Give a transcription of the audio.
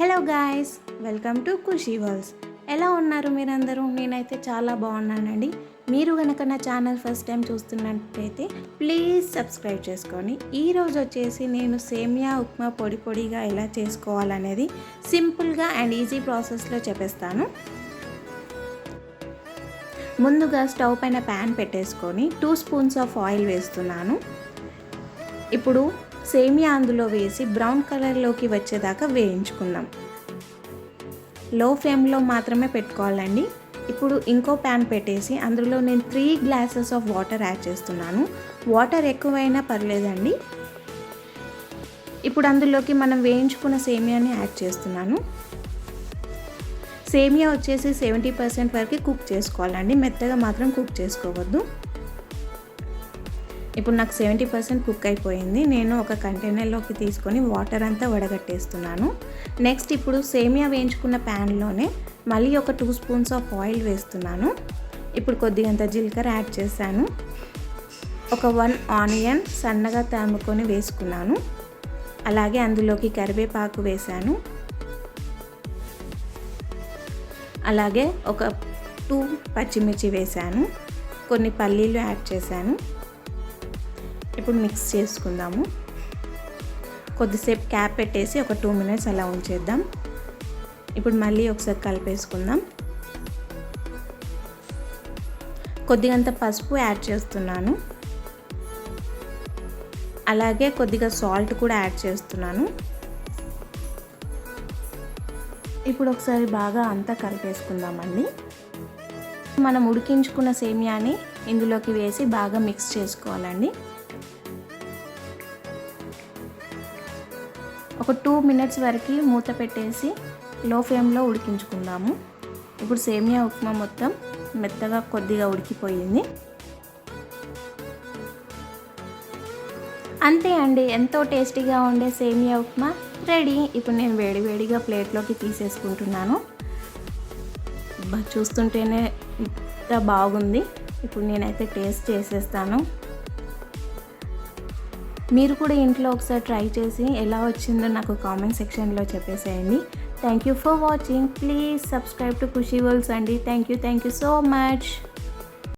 Hello guys welcome to Khushi worlds ఎలా ఉన్నారు మీరందరూ? నేనైతే చాలా బాగున్నానండి. మీరు కనుక నా ఛానల్ ఫస్ట్ టైం చూస్తున్నట్టయితే ప్లీజ్ సబ్స్క్రైబ్ చేసుకోండి ఈరోజు వచ్చేసి నేను సేమియా ఉప్మా పొడి పొడిగా ఎలా చేసుకోవాలనేది సింపుల్గా అండ్ ఈజీ ప్రాసెస్లో చెప్పేస్తాను. ముందుగా స్టవ్ పైన ప్యాన్ పెట్టేసుకొని టూ స్పూన్స్ ఆఫ్ ఆయిల్ వేస్తున్నాను. ఇప్పుడు సేమియా అందులో వేసి బ్రౌన్ కలర్లోకి వచ్చేదాకా వేయించుకుందాం. లో ఫ్లేమ్లో మాత్రమే పెట్టుకోవాలండి. ఇప్పుడు ఇంకో ప్యాన్ పెట్టేసి అందులో నేను three glasses of water add చేస్తున్నాను. వాటర్ ఎక్కువైనా పర్లేదండి. ఇప్పుడు అందులోకి మనం వేయించుకున్న సేమియాని యాడ్ చేస్తున్నాను. సేమియా వచ్చేసి సెవెంటీ పర్సెంట్ వరకు కుక్ చేసుకోవాలండి. మెత్తగా మాత్రం కుక్ చేసుకోవద్దు. ఇప్పుడు నాకు సెవెంటీ పర్సెంట్ కుక్ అయిపోయింది. నేను ఒక కంటైనర్లోకి తీసుకొని వాటర్ అంతా వడగట్టేస్తున్నాను. నెక్స్ట్ ఇప్పుడు సేమియా వేయించుకున్న ప్యాన్లోనే మళ్ళీ ఒక టూ స్పూన్స్ ఆఫ్ ఆయిల్ వేస్తున్నాను. ఇప్పుడు కొద్దిగంత జీలకర్ర యాడ్ చేశాను. ఒక వన్ ఆనియన్ సన్నగా తరుముకొని వేసుకున్నాను. అలాగే అందులోకి కరివేపాకు వేశాను. అలాగే ఒక టూ పచ్చిమిర్చి వేశాను. కొన్ని పల్లీలు యాడ్ చేశాను. ఇప్పుడు మిక్స్ చేసుకుందాము. కొద్దిసేపు క్యాప్ పెట్టేసి ఒక టూ మినిట్స్ అలా ఉంచేద్దాం. ఇప్పుడు మళ్ళీ ఒకసారి కలిపేసుకుందాం. కొద్దిగంత పసుపు యాడ్ చేస్తున్నాను. అలాగే కొద్దిగా సాల్ట్ కూడా యాడ్ చేస్తున్నాను. ఇప్పుడు ఒకసారి బాగా అంతా కలిపేసుకుందామండి. మనం ఉడికించుకున్న సేమియాని ఇందులోకి వేసి బాగా మిక్స్ చేసుకోవాలండి. ఒక టూ మినిట్స్ వరకు మూత పెట్టేసి లో ఫ్లేమ్లో ఉడికించుకుందాము. ఇప్పుడు సేమియా ఉప్మా మొత్తం మెత్తగా కొద్దిగా ఉడికిపోయింది. అంతే అండి ఎంతో టేస్టీగా ఉండే సేమియా ఉప్మా రెడీ. ఇప్పుడు నేను వేడివేడిగా ప్లేట్లోకి తీసేసుకుంటున్నాను. చూస్తుంటేనే ఇంత బాగుంది. ఇప్పుడు నేనైతే టేస్ట్ చేసేస్తాను. మీరు కూడా ఇంట్లో ఒకసారి ట్రై చేసి ఎలా వచ్చిందో నాకు కామెంట్ సెక్షన్లో చెప్పేసేయండి. Thank you for watching please subscribe to Khushi worlds అండి. Thank you thank you so much